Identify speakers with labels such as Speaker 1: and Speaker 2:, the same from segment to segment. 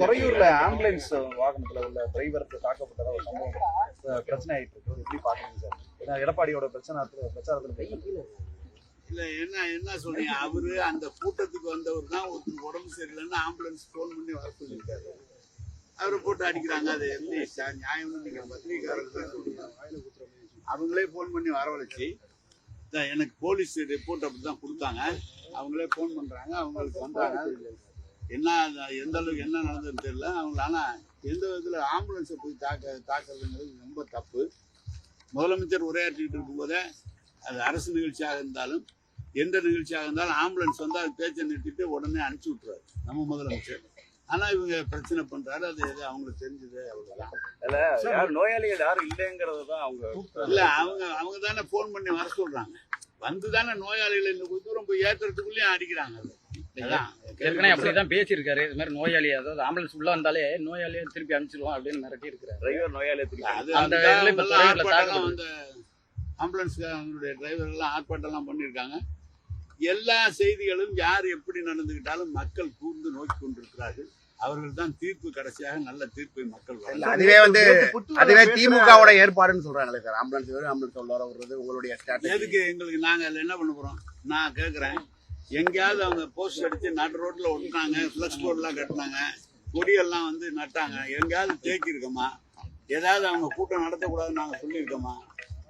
Speaker 1: துறையூர்ல ambulance வாகனத்துல உள்ள டிரைவருக்கு தாக்கப்பட்டதா ஒரு சம்பவம். பிரச்சனை ஆயிட்டு இருக்கு. எப்படி பாக்குறீங்க சார் ஏன்னா எடப்பாடியோட பிரச்சனை பிரச்சாரத்துல
Speaker 2: இல்ல என்ன என்ன சொன்னீங்க? அவரு அந்த கூட்டத்துக்கு வந்தவர் தான் ஒருத்தருக்கு உடம்பு சரியில்லைன்னு ஆம்புலன்ஸ் ஃபோன் பண்ணி வர சொல்லியிருக்காரு. அவரை போட்டு அடிக்கிறாங்க. அது எப்படி? நியாயம்னு நீங்க சொல்றீங்க. அவங்களே ஃபோன் பண்ணி வரவழைச்சு "இதான் எனக்கு போலீஸ் ரிப்போர்ட் அப்படி தான் கொடுத்தாங்க. அவங்களே ஃபோன் பண்றாங்க. அவங்களுக்கு வந்தாங்க. என்ன எந்த அளவுக்கு என்ன நடந்ததுன்னு தெரியல. அவங்க ஆனா எந்த விதத்துல ஆம்புலன்ஸை போய் தாக்க தாக்குறதுங்கிறது ரொம்ப தப்பு. முதலமைச்சர் உரையாற்றிட்டு இருக்கும்போதே அது அரசு நிகழ்ச்சியாக இருந்தாலும் எந்த நிகழ்ச்சியாக இருந்தாலும் ஆம்புலன்ஸ் வந்து அது பேச்சை நிறுத்திட்டு உடனே அனுப்பிச்சி விட்டுருவாரு நம்ம முதலமைச்சர். ஆனா இவங்க பிரச்சனை பண்றாரு அது எது அவங்களுக்கு தெரிஞ்சது அவ்வளவுதான்.
Speaker 3: யார் நோயாளிகள் யாரும் இல்லைங்கிறது தான் அவங்க
Speaker 2: இல்ல அவங்க அவங்க தானே ஃபோன் பண்ணி வர சொல்றாங்க. வந்து தானே நோயாளிகளை இந்த தூரம் போய் ஏத்துறதுக்குள்ளேயும் அடிக்கிறாங்க.
Speaker 4: ஏற்கனவே அப்படிதான் பேசியிருக்காரு. இது மாதிரி நோயாளி அதாவது ஆம்புலன்ஸ் உள்ள வந்தாலே நோயாளியை திருப்பி அனுப்பிச்சிருவோம் அப்படின்னு மிரட்டி இருக்கிறாரு.
Speaker 3: டிரைவர் நோயாளியை திருப்பி
Speaker 2: அது
Speaker 4: அந்த
Speaker 2: அந்த
Speaker 4: இதுல இப்ப
Speaker 2: எல்லாம்
Speaker 4: துறையூர்ல
Speaker 2: ஆர்ப்பாட்டம்லாம்
Speaker 4: தாக்குது.
Speaker 2: வந்து ஆம்புலன்ஸ் அவங்களுடைய டிரைவர் எல்லாம் ஆர்ப்பாட்டம்லாம் பண்ணியிருக்காங்க. எல்லா செய்திகளும் யார் எப்படி நடந்துக்கிட்டாலும் மக்கள் கூர்ந்து நோக்கி கொண்டிருக்கிறார்கள். அவர்கள் தான் தீர்ப்பு கடைசியாக நல்ல தீர்ப்பை மக்கள்.
Speaker 5: அதுவே வந்து அதுவே திமுகவோட ஏற்பாடுன்னு சொல்றாங்களே சார். ஆம்புலன்ஸ் ஆம்புலன்ஸ் உள்ளார விடுறது உங்களுடைய
Speaker 2: எதுக்கு எங்களுக்கு நாங்க அதுல என்ன பண்ண போறோம்? நான் கேக்குறேன். எங்கேயாவது அவங்க போஸ்ட் அடிச்சு நடு ரோட்ல ஒட்டினாங்க ஃபிளக்ஸ் போர்ட்லாம் கட்டினாங்க கொடியெல்லாம் வந்து நட்டாங்க. எங்கேயாவது தேக்கியிருக்கோமா? ஏதாவது அவங்க கூட்டம் நடத்தக்கூடாதுன்னு நாங்கள் சொல்லியிருக்கோமா?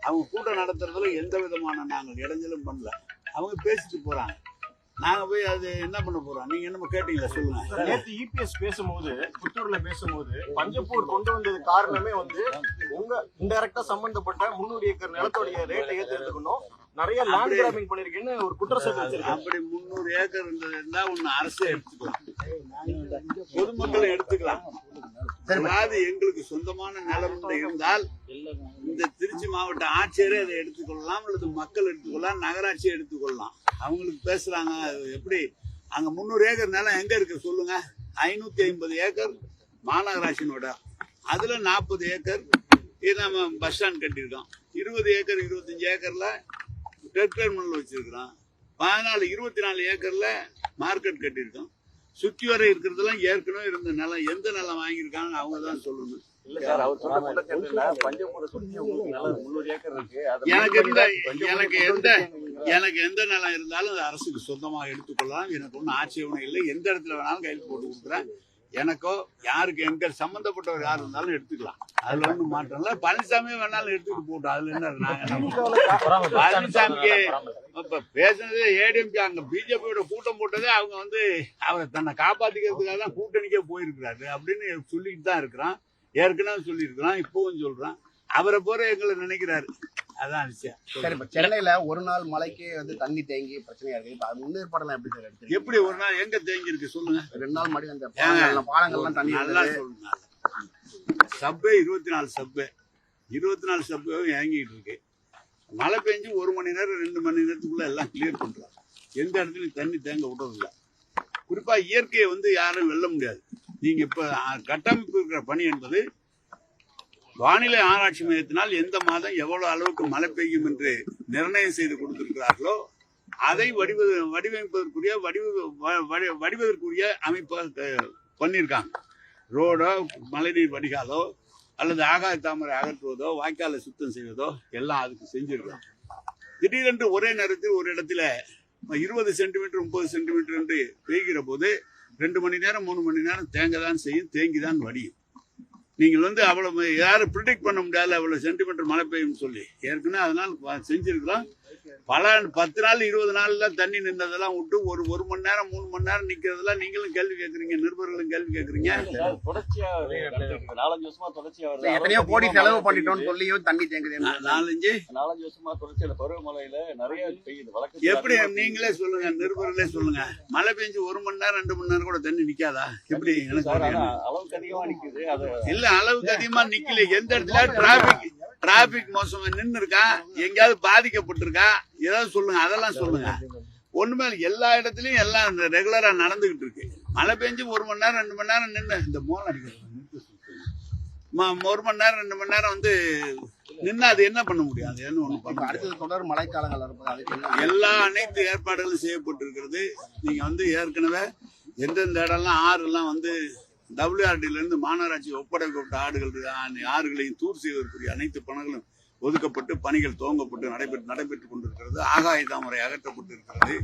Speaker 2: அவங்க கூட்டம் நடத்துறதுல எந்த விதமான நாங்கள் இடைஞ்சலும் பண்ணல. அவங்க பேசிட்டு போகிறாங்க நாங்கள் போய் அது என்ன பண்ண போறோம்? நீங்கள் என்னமோ கேட்டீங்களா? சொல்லுங்கள்
Speaker 6: நேற்று இபிஎஸ் பேசும்போது புத்தூரில் பேசும்போது பஞ்சப்பூர் கொண்டு வந்தது காரணமே வந்து உங்கள் இன்டெரக்டாக சம்மந்தப்பட்ட முன்னூறு ஏக்கர் நிலத்தோடைய ரேட்டை ஏத்துறதுக்கணும் நிறைய லேண்ட் கிராபிங் பண்ணிருக்கேன்னு ஒரு குற்றச்சாட்டு வச்சிருக்காங்க
Speaker 2: அப்படி முந்நூறு ஏக்கர் இருந்தது இருந்தா ஒண்ணு அரசே எடுத்துக்கலாம். பொதுமக்களை எடுத்துக்கலாம். அதாவது எங்களுக்கு சொந்தமான நிலம் இருந்தால் இந்த திருச்சி மாவட்ட ஆட்சியரே அதை எடுத்துக்கொள்ளலாம் அல்லது மக்கள் எடுத்துக்கொள்ளலாம் நகராட்சி எடுத்துக்கொள்ளலாம். அவங்களுக்கு பேசுறாங்க அது எப்படி? அங்க முந்நூறு ஏக்கர் நிலம் எங்க இருக்கு சொல்லுங்க. ஐநூத்தி ஐம்பது ஏக்கர் மாநகராட்சியினோட. அதுல நாற்பது ஏக்கர் இது நம்ம பஸ் ஸ்டாண்ட் கட்டியிருக்கோம். இருபது ஏக்கர் இருபத்தஞ்சு ஏக்கர்ல டெர்மினல் வச்சிருக்கிறோம். பதினாலு இருபத்தி நாலு ஏக்கர்ல மார்க்கெட் கட்டியிருக்கோம். சுத்தி வர இருக்கிறதெல்லாம் ஏற்கனவே இருந்த நிலம் எந்த நிலம் வாங்கியிருக்காங்க அவங்க தான் சொல்லணும். எனக்கு எந்த எனக்கு எந்த எனக்கு எந்த நிலம் இருந்தாலும் அரசுக்கு சொந்தமாக எடுத்துக்கொள்ளலாம். எனக்கு ஒன்றும் ஆட்சேபனை இல்லை. எந்த இடத்துல வேணாலும் கையில் போட்டு கொடுக்குறேன். எனக்கோ யாருக்கு எங்க சம்பந்தப்பட்டவர் யார் இருந்தாலும் எடுத்துக்கலாம். அதுல ஒன்றும் மாற்றம் இல்லை. பழனிசாமி வேணாலும் எடுத்துட்டு போட்டோம் அதுல என்ன நாங்க பழனிசாமிக்கு இப்ப பேசுனது ஏடிஎம்கே. அங்க பிஜேபியோட கூட்டம் போட்டதே அவங்க வந்து அவரை தன்னை காப்பாத்திக்கிறதுக்காக தான் கூட்டணிக்கே போயிருக்கிறாரு அப்படின்னு சொல்லிட்டு தான் இருக்கிறான். ஏற்கனவே சொல்லியிருக்கிறான். இப்பவும் சொல்றான். அவரை போற எங்களை நினைக்கிறாரு. அதான் விஷயம்.
Speaker 5: சரி இப்ப சென்னையில ஒரு நாள் மழைக்கே வந்து தண்ணி தேங்கி பிரச்சனையா இருக்கு. இப்ப அது முன்னேற்பாடெல்லாம் எப்படி சார் எடுத்து
Speaker 2: எப்படி ஒரு நாள் எங்க தேங்கி இருக்கு சொல்லுங்க.
Speaker 5: ரெண்டு நாள் முன்னாடி அந்த பாலங்கள்லாம் பாலங்கள்லாம் தண்ணி
Speaker 2: நல்லா. சொல்லுங்க. சப்பே இருபத்தி நாலு சப்பே. இருபத்தி நாலு சப்பேவும் இயங்கிட்டு இருக்கு. மழை பெஞ்சு ஒரு மணி நேரம் ரெண்டு மணி நேரத்துக்குள்ள எல்லாம் கிளியர் பண்றாங்க. எந்த இடத்துலயும் தண்ணி தேங்க விடுறதில்ல. குறிப்பா இயற்கையை வந்து யாரும் வெல்ல முடியாது. நீங்க இப்ப கட்டமைப்பு இருக்கிற பணி என்பது வானிலை ஆராய்ச்சி மையத்தினால் எந்த மாதம் எவ்வளவு அளவுக்கு மழை பெய்யும் என்று நிர்ணயம் செய்து கொடுத்திருக்கிறார்களோ அதை வடிவ வடிவமைப்பதற்குரிய வடிவ வ- வடி- வடிவதற்குரிய அமைப்பாக பண்ணியிருக்காங்க. ரோடோ மழைநீர் வடிகாலோ அல்லது ஆகாய தாமரை அகற்றுவதோ வாய்க்காலை சுத்தம் செய்வதோ எல்லாம் அதுக்கு செஞ்சிருக்கிறோம் திடீரென்று ஒரே நேரத்தில் ஒரு இடத்துல இருபது சென்டிமீட்டர் முப்பது சென்டிமீட்டர் என்று பெய்கிற போது ரெண்டு மணி நேரம் மூணு மணி நேரம் தேங்க தான் செய்யும் தேங்கி தான் வடியும். நீங்கள் வந்து அவ்வளோ யாரும் ப்ரிடிக்ட் பண்ண முடியாது அவ்வளோ சென்டிமீட்டர் மழை பெய்யும்னு சொல்லி. ஏற்கனவே அதனால் செஞ்சுருக்கிறோம். பல பத்து நாள் இருபது நாள்ல தண்ணி நின்றதெல்லாம் விட்டு ஒரு ஒரு மணி நேரம் மூணு மணி நேரம் நிக்கிறதெல்லாம் நீங்களும் கேள்வி கேட்குறீங்க நிருபர்களும் கேள்வி கேட்குறீங்க
Speaker 3: தொடர்ச்சியா. நாலஞ்சு வருஷமா
Speaker 5: எத்தனையோ கோடி செலவு பண்ணிட்டோம்னு. சொல்லியும் தண்ணி தேங்குது
Speaker 2: நாலஞ்சு?
Speaker 3: நாலஞ்சு வருஷமா தொடர்ச்சியா பருவமழையில நிறைய பெய்யுது.
Speaker 2: எப்படி நீங்களே சொல்லுங்க நிருபர்களே சொல்லுங்க. மழை பெஞ்சு ஒரு மணி நேரம் ரெண்டு மணி நேரம் கூட தண்ணி நிக்காதா? எப்படி எனக்கு.
Speaker 3: அளவுக்கு அதிகமா நிக்குது. அது
Speaker 2: இல்ல அளவுக்கு அதிகமா நிக்கல. எந்த இடத்துல டிராபிக் டிராபிக் மோசமா நின்னு இருக்கா எங்கேயாவது பாதிக்கப்பட்டிருக்கா? ஏதாவது சொல்லுங்க அதெல்லாம் சொல்லுங்க. ஒண்ணுமே இல்ல. எல்லா இடத்துலயும் எல்லாம் ரெகுலரா நடந்துகிட்டு இருக்கு. மழை பெஞ்சு ஒரு மணி நேரம் ரெண்டு மணி நேரம் நின்று இந்த மோளம் அடிக்கிறது ம- ஒரு மணி நேரம் ரெண்டு மணி நேரம் வந்து நின்று அது என்ன பண்ண முடியும்? அது என்ன ஒண்ணு பண்ண
Speaker 5: அடுத்தது தொடர் மழைக்காலங்கள்
Speaker 2: எல்லா அனைத்து ஏற்பாடுகளும் செய்யப்பட்டிருக்கிறது. நீங்க வந்து ஏற்கனவே எந்தெந்த இடம்லாம் ஆறுலாம் வந்து டபிள்யூஆர்டியிலிருந்து மாநகராட்சி ஒப்படைக்கப்பட்ட ஆடுகள் ஆறுகளையும் தூர் செய்வதற்குரிய அனைத்து பணங்களும் ஒதுக்கப்பட்டு பணிகள் துவங்கப்பட்டு நடைபெற்று நடைபெற்றுக் கொண்டிருக்கிறது. ஆகாய தாமரை அகற்றப்பட்டு இருக்கிறது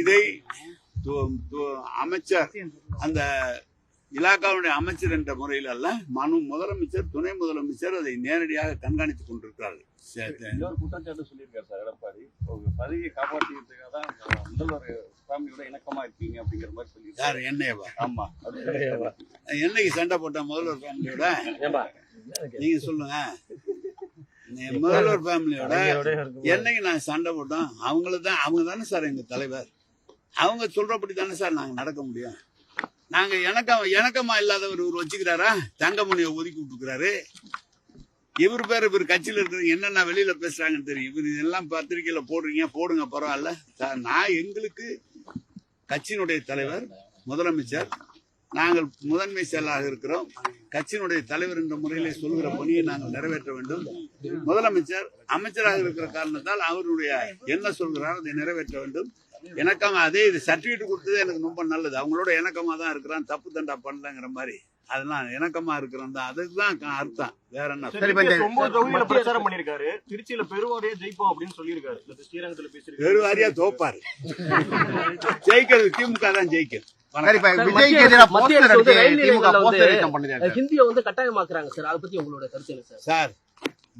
Speaker 2: இதை அமைச்சர் அந்த இலாக்காவுடைய அமைச்சர் என்ற முறையில் அல்ல மனு முதலமைச்சர் துணை முதலமைச்சர் அதை நேரடியாக கண்காணித்துக் கொண்டிருக்கிறார்கள். சரி,
Speaker 3: குற்றச்சாட்டு சொல்லியிருக்காரு சார் எடப்பாடி. பதவியை காப்பாற்றியதுக்காக தான் முதல்வர் ஃபேமிலியோட இருக்கீங்க அப்படிங்கிற மாதிரி
Speaker 2: யார்? என்னையவா. என்னைக்கு சண்டை போட்ட முதல்வர் ஃபேமிலியோட? நீங்க சொல்லுங்க. நீ முதல்வர் ஃபேமிலியோட என்னைக்கு நான் சண்டை போட்டோம்? அவங்கள தான் அவங்க தானே சார் எங்க தலைவர்? அவங்க சொல்றபடி தானே சார் நாங்க நடக்க முடியும்? நாங்க இணக்கம் இணக்கமா இல்லாதவர் இவர் வச்சுக்கிறாரா? தங்கமணியை ஒதுக்கி விட்டுக்கிறாரு இவர் பேர் இவர் கட்சியில் இருக்கிறவங்க என்னென்ன வெளியில பேசுறாங்கன்னு தெரியும். இவர் இதெல்லாம் பத்திரிக்கையில போடுறீங்க போடுங்க பரவாயில்ல. சார் நான் எங்களுக்கு கட்சியினுடைய தலைவர் முதலமைச்சர். நாங்கள் முதன்மை செயலாக இருக்கிறோம். கட்சியினுடைய தலைவர் என்ற முறையிலே சொல்கிற பணியை நாங்கள் நிறைவேற்ற வேண்டும். முதலமைச்சர் அமைச்சராக இருக்கிற காரணத்தால் அவருடைய என்ன சொல்கிறார் அதை நிறைவேற்ற வேண்டும். இணக்கமா அதே இது சர்டிஃபிகேட் கொடுத்தது எனக்கு ரொம்ப நல்லது. அவங்களோட இணக்கமா தான் இருக்கிறான். தப்பு தண்டா பண்ணலங்கிற மாதிரி. அதெல்லாம் இணக்கமா இருக்கிறோம் தான் அதுதான் அர்த்தம். வேற என்ன?
Speaker 6: பிரச்சாரம் பண்ணிருக்காரு திருச்சியில பெருவாரியா ஜெயிப்போம் அப்படின்னு சொல்லியிருக்காரு. இந்த ஸ்ரீரங்கத்துல
Speaker 2: பெருவாரியா தோப்பாரு. ஜெயிக்கிறது திமுக தான்
Speaker 7: அரசு வந்து ஹிந்தியை கட்டாயமாக்குறாங்க சார். அதை பத்தி உங்களோட கருத்து என்ன சார்?
Speaker 2: சார்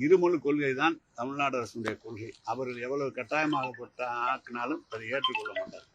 Speaker 2: இருமொழி கொள்கை தான் தமிழ்நாடு அரசுடைய கொள்கை. அவர்கள் எவ்வளவு கட்டாயமாகப்பட்ட ஆக்கினாலும் அதை ஏற்றுக்கொள்ள மாட்டார்